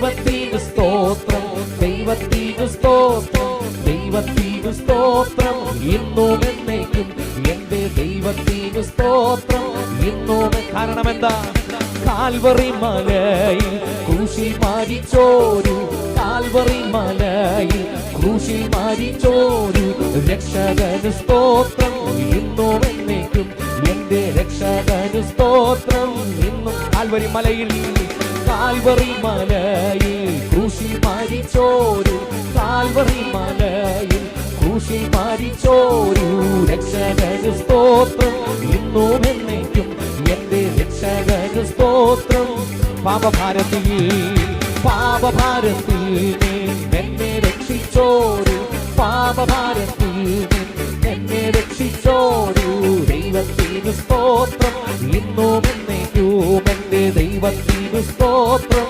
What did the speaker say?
ദൈവത്തിന് സ്തോത്രം ദൈവത്തിനു സ്തോത്രം ദൈവത്തിനു സ്തോത്രം. ഇന്നും എന്നേക്കും എന്റെ ദൈവത്തിനു സ്തോത്രം. ഇന്നും കാരണം എന്താ? കാൽവറി മലയിൽ കൃഷി മാരിച്ചോരു കാൽവറി മലയിൽ കൃഷി മാരിച്ചോരു രക്ഷകന് സ്തോത്രം. ഇന്നും എന്നേക്കും എന്റെ രക്ഷകന് സ്തോത്രം. ഇന്നും കാൽവരി മലയിൽ കാൽവറി മലയിൽ മരിച്ചോരു കാൽവറി മലയിൽ ക്രൂശിൽ മരിച്ചോരു രക്ഷകന് സ്തോത്രം. ഇന്നും എന്നേക്കും എന്റെ രക്ഷകന് സ്തോത്രം. പാപഭാരത്തിൽ നീ എന്നെ രക്ഷിച്ചോരു പാപഭാരത്തിൽ നീ എന്നെ രക്ഷിച്ചോരു ദൈവത്തിന് സ്തോത്രം. ഇന്നും എന്നേക്കും എന്റെ ദൈവത്തിന് സ്തോത്രം.